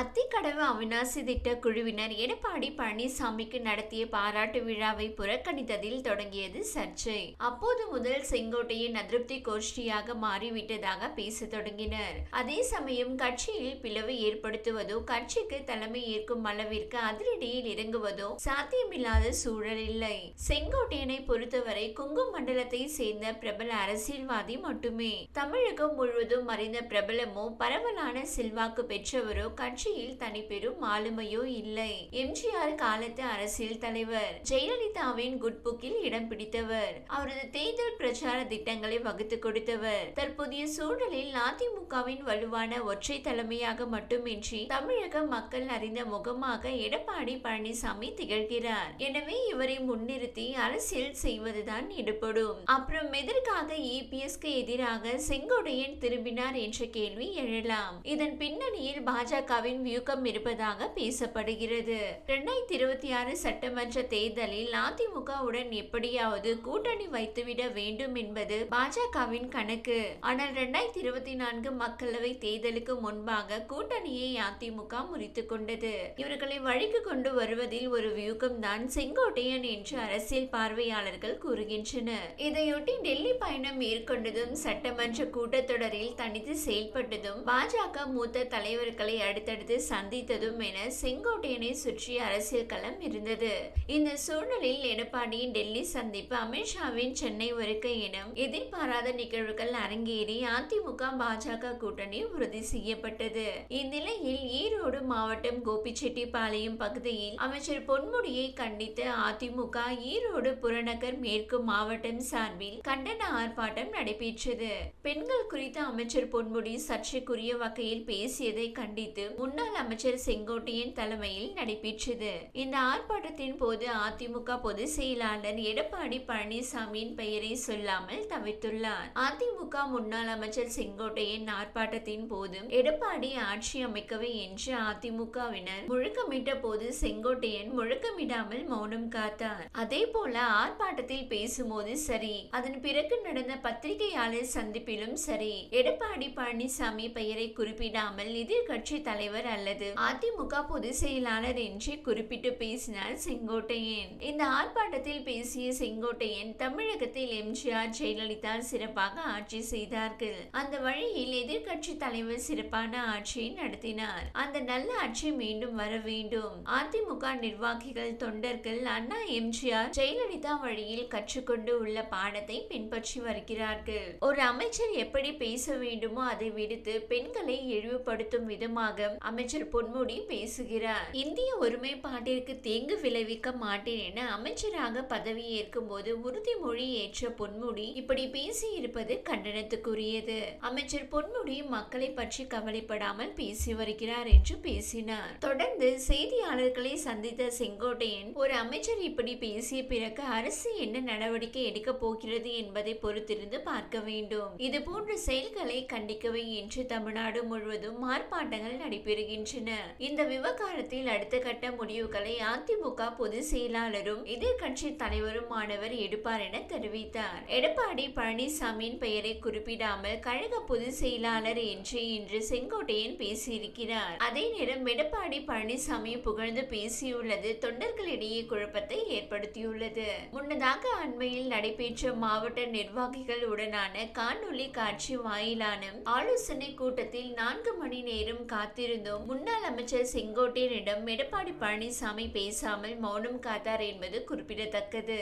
அத்திக்கடவு அவிநாசி திட்ட குழுவினர் எடப்பாடி பழனிசாமிக்கு நடத்திய பாராட்டு விழாவை புறக்கணித்ததில் தொடங்கியது சர்ச்சை. அப்போது முதல் செங்கோட்டையின் அதிருப்தி கோஷ்டியாக மாறிவிட்டதாக பேசத் தொடங்கினர். அதே சமயம் கட்சியில் பிளவு ஏற்படுத்துவதோ கட்சிக்கு தலைமை ஏற்கும் அளவிற்கு அதிரடியில் இறங்குவதோ சாத்தியமில்லாத சூழல் இல்லை. செங்கோட்டையனை பொறுத்தவரை குங்கு மண்டலத்தை சேர்ந்த பிரபல அரசியல்வாதி மட்டுமே. தமிழகம் முழுவதும் அறிந்த பிரபலமோ பரவலான செல்வாக்கு பெற்றவரோ கட்சி கட்சியில் பெரும் ஆளுமையோ இல்லை. எம்ஜிஆர் காலத்து அரசியல் தலைவர் ஜெயலலிதாவின் குட் புக்கில் இடம் பிடித்தவர் அவரது தேர்தல் பிரச்சார திட்டங்களை வகுத்து கொடுத்தவர். தற்போதைய சூழலில் அதிமுகவின் வலுவான ஒற்றை தலைமையாக மட்டுமின்றி தமிழக மக்கள் அறிந்த முகமாக எடப்பாடி பழனிசாமி திகழ்கிறார். எனவே இவரை முன்னிறுத்தி அரசியல் செய்வதுதான் எடுப்படும் அப்புறம் எதற்காக இபிஎஸ்க்கு எதிராக செங்கோடையன் திரும்பினார் என்ற கேள்வி எழலாம். இதன் பின்னணியில் பாஜகவின் வியூகம் இருப்பதாக பேசப்படுகிறது. இரண்டாயிரத்தி இருபத்தி ஆறு சட்டமன்ற தேர்தலில் அதிமுகவுடன் எப்படியாவது கூட்டணி வைத்துவிட வேண்டும் என்பது பாஜகவின் கணக்கு. ஆனால் இரண்டாயிரத்தி இருபத்தி நான்கு மக்களவை தேர்தலுக்கு முன்பாக கூட்டணியை அதிமுக முறித்துக் கொண்டது. இவர்களை வழிக்கு கொண்டு வருவதில் ஒரு வியூகம் தான் செங்கோட்டையன் என்று அரசியல் பார்வையாளர்கள் கூறுகின்றனர். இதையொட்டி டெல்லி பயணம் மேற்கொண்டதும் சட்டமன்ற கூட்டத்தொடரில் தனித்து செயல்பட்டதும் பாஜக மூத்த தலைவர்களை அடுத்தடுத்து சந்தித்ததும் என செங்கோட்டையனை சுற்றி அரசியல் களம் இருந்தது. இந்த சூழ்நிலையில் எடப்பாடியின் டெல்லி சந்திப்பு அமித்ஷாவின் சென்னை வருகை எனும் எதிர்பாராத நிகழ்வுகள் அரங்கேறி அதிமுக பாஜக கூட்டணி உறுதி செய்யப்பட்டது. இந்நிலையில் ஈரோடு மாவட்டம் கோபிச்செட்டிப்பாளையம் பகுதியில் அமைச்சர் பொன்முடியை கண்டித்து அதிமுக ஈரோடு புறநகர் மேற்கு மாவட்டம் சார்பில் கண்டன ஆர்ப்பாட்டம் நடைபெற்றது. பெண்கள் குறித்த அமைச்சர் பொன்முடி சர்ச்சைக்குரிய வகையில் பேசியதை கண்டித்து முன் முன்னாள் அமைச்சர் செங்கோட்டையன் தலைமையில் நடைபெற்றது. இந்த ஆர்ப்பாட்டத்தின் போது அதிமுக பொதுச் செயலாளர் எடப்பாடி பழனிசாமியின் பெயரை சொல்லாமல் தவிர்த்துள்ளார் அதிமுக முன்னாள் அமைச்சர் செங்கோட்டையன் ஆர்ப்பாட்டத்தின் போது எடப்பாடி ஆட்சி அமைக்கவே என்று அதிமுகவினர் முழக்கமிட்ட போது செங்கோட்டையன் முழக்கமிடாமல் மௌனம் காத்தார். அதே போல ஆர்ப்பாட்டத்தில் பேசும்போது சரி அதன் பிறகு நடந்த பத்திரிகையாளர் சந்திப்பிலும் சரி எடப்பாடி பழனிசாமி பெயரை குறிப்பிடாமல் எதிர்கட்சி தலைவர் அல்லது அதிமுக பொதுச் செயலாளர் என்று குறிப்பிட்டு பேசினார் செங்கோட்டையன். இந்த ஆர்ப்பாட்டத்தில் பேசிய செங்கோட்டையன் தமிழகத்தில் எம்ஜிஆர் ஜெயலலிதா சிறப்பாக ஆட்சி செய்தார்கள். அந்த வழியில் எதிர்கட்சி தலைவர் சிறப்பான ஆட்சியை நடத்தினார். அந்த நல்ல ஆட்சி மீண்டும் வர வேண்டும். அதிமுக நிர்வாகிகள் தொண்டர்கள் அண்ணா எம்ஜிஆர் ஜெயலலிதா வழியில் கற்றுக்கொண்டு உள்ள பாடத்தை பின்பற்றி வருகிறார்கள். ஒரு அமைச்சர் எப்படி பேச வேண்டுமோ அதை விடுத்து பெண்களை இழிவுபடுத்தும் விதமாக அமைச்சர் பொன்முடி பேசுகிறார். இந்திய ஒருமைப்பாட்டிற்கு தீங்கு விளைவிக்க மாட்டேன் என அமைச்சராக பதவியேற்கும் போது உறுதிமொழி ஏற்ற பொன்முடி இப்படி பேசியிருப்பது கண்டனத்துக்குரியது. அமைச்சர் பொன்முடி மக்களை பற்றி கவலைப்படாமல் பேசி வருகிறார் என்று பேசினார். தொடர்ந்து செய்தியாளர்களை சந்தித்த செங்கோட்டையன் ஒரு அமைச்சர் இப்படி பேசிய பிறகு அரசு என்ன நடவடிக்கை எடுக்க போகிறது என்பதை பொறுத்திருந்து பார்க்க வேண்டும். இது போன்ற செயல்களை கண்டிக்கவே என்று தமிழ்நாடு முழுவதும் ஆர்ப்பாட்டங்கள் நடைபெறுகின்றன இந்த விவகாரத்தில் அடுத்த கட்ட முடிவுகளை அதிமுக பொதுச் செயலாளரும் எதிர்கட்சி தலைவருமானவர் எடுப்பார் என தெரிவித்தார். எடப்பாடி பழனிசாமியின் பெயரை குறிப்பிடாமல் கழக பொதுச் செயலாளர் என்று இன்று செங்கோட்டையன் பேசியிருக்கிறார். அதே நேரம் எடப்பாடி பழனிசாமி புகழ்ந்து பேசியுள்ளது தொண்டர்களிடையே குழப்பத்தை ஏற்படுத்தியுள்ளது. முன்னதாக அண்மையில் நடைபெற்ற மாவட்ட நிர்வாகிகள் உடனான காணொலி காட்சி வாயிலான ஆலோசனை கூட்டத்தில் நான்கு மணி நேரம் காத்திருந்த இருந்தும் முன்னாள் அமைச்சர் செங்கோட்டையனிடம் எடப்பாடி பழனிசாமி பேசாமல் மௌனம் காத்தார் என்பது குறிப்பிடத்தக்கது.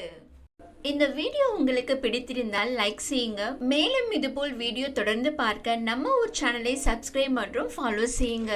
இந்த வீடியோ உங்களுக்கு பிடித்திருந்தால் லைக் செய்யுங்க. மேலும் இதுபோல் வீடியோ தொடர்ந்து பார்க்க நம்ம ஒரு சேனலை சப்ஸ்கிரைப் மற்றும் ஃபாலோ செய்யுங்க.